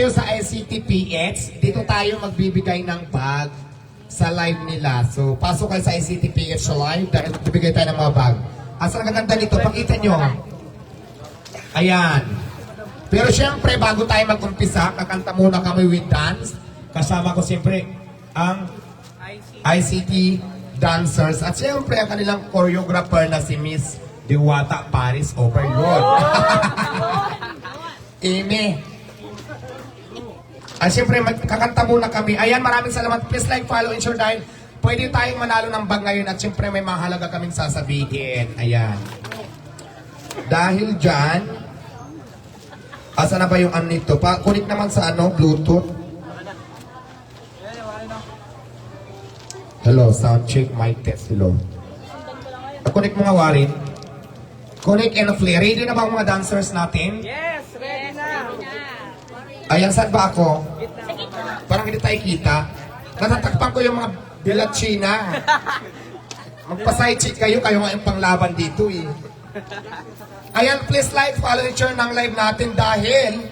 tayo sa ICTPH. Dito tayo magbibigay ng bag sa live nila. So, pasok kayo sa ICTPH live dahil bibigay tayo ng mga bag. Asa ang gaganda nito? Pakita nyo. Ayan. Pero syempre, bago tayo mag-umpisa, kakanta muna kami with dance. Kasama ko siyempre ang ICT dancers at siyempre ang kanilang choreographer na si Miss Diwata Paris Overlord. Amy. At siyempre, magkakanta muna kami. Ayan, maraming salamat. Please like, follow, and share dahil pwede tayong manalo ng bag ngayon at siyempre may mahalaga kaming sasabihin. Ayan. Dahil dyan, asa na ba yung ano nito? Pa, kunik naman sa ano, Bluetooth. Hello, sound check, mic test, hello. Mo nga, Warin. Connect and play. Ready na ba ang mga dancers natin? Na. Ayan, saan ba ako? Parang hindi tayo kita. Natatakpan ko yung mga bilatsina. Magpa-side check kayo, kayo nga yung panglaban dito eh. Ayan, please like, follow and share ng live natin dahil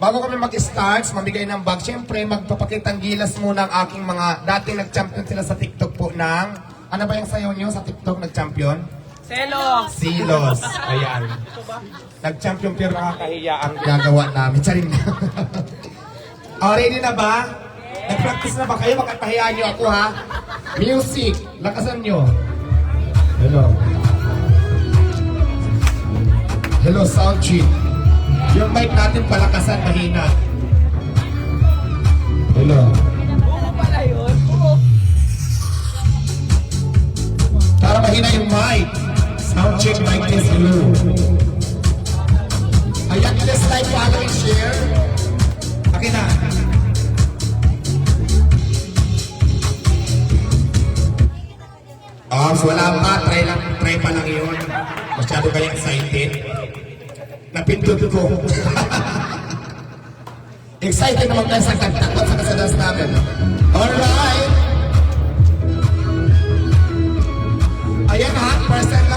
bago kami mag-start, mamigay ng bag, syempre magpapakitang gilas muna ang aking mga dating nag-champion sila sa TikTok po ng ano ba yung sayo nyo sa TikTok nag-champion? Selos. Silos. Ayan. Nag-champion pero nakakahiya ang ginagawa namin. Charing na. oh, ready na ba? Nag-practice na ba kayo? Makatahiyaan niyo ako ha. Music. Lakasan niyo. Hello. Hello, sound check. Yung mic natin palakasan mahina. Hello. Para mahina yung mic. Sound check mic test hello. Ayan, please like, follow, and share. Akin na. Oh, so wala pa. Try lang, try pa lang yun. Masyado kayo excited. Napindot ko. excited naman tayo sa kanta at sa kasadas namin. Alright. Ayan ha, first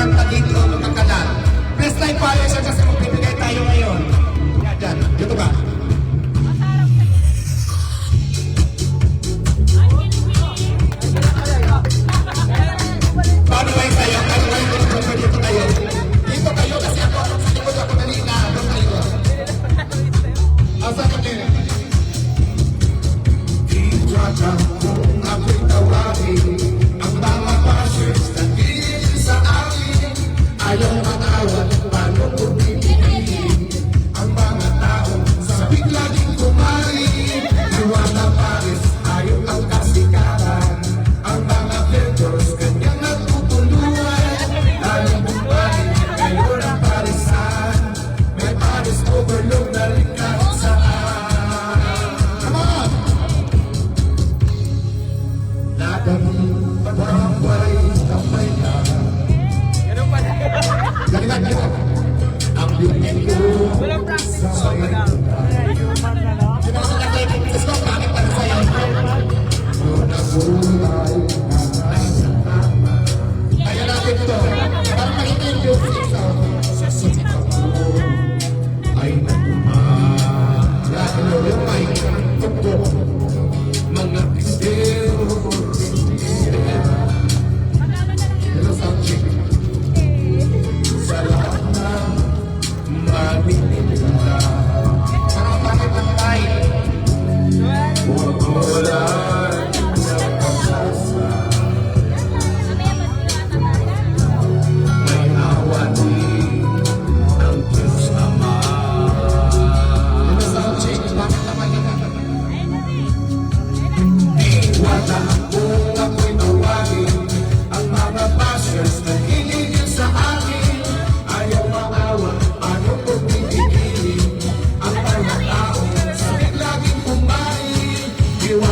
time lang ako magkakanta dito, magkakala. Please like follow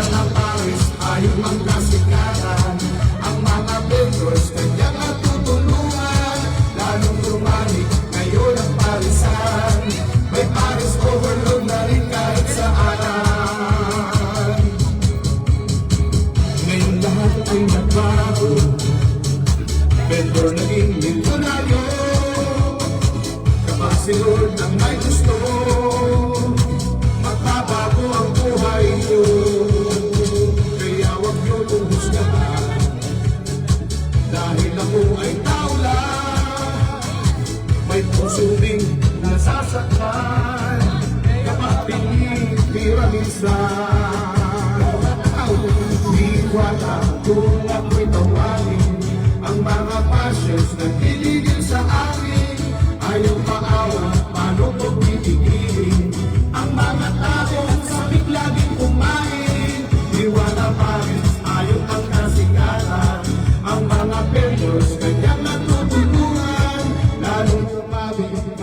ng Paris, tayo ang kasikatan. Pusubing nasasaktan Kapag pinitira minsan Di ko alam kung ako'y tawagin Ang mga passions na pinigil sa akin Ayaw paawa, paano ko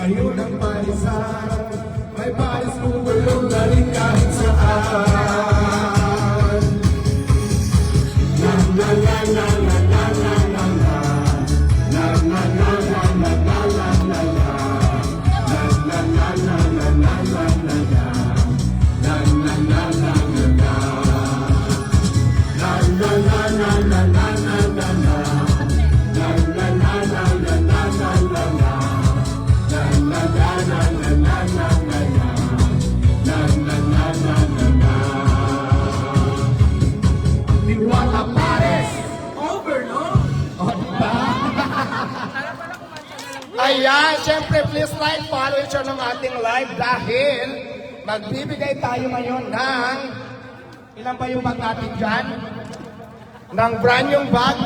ayunan pa Ayan, syempre please like, follow and share ng ating live dahil magbibigay tayo ngayon ng ilan ba yung bag natin dyan? Ng brand yung bag,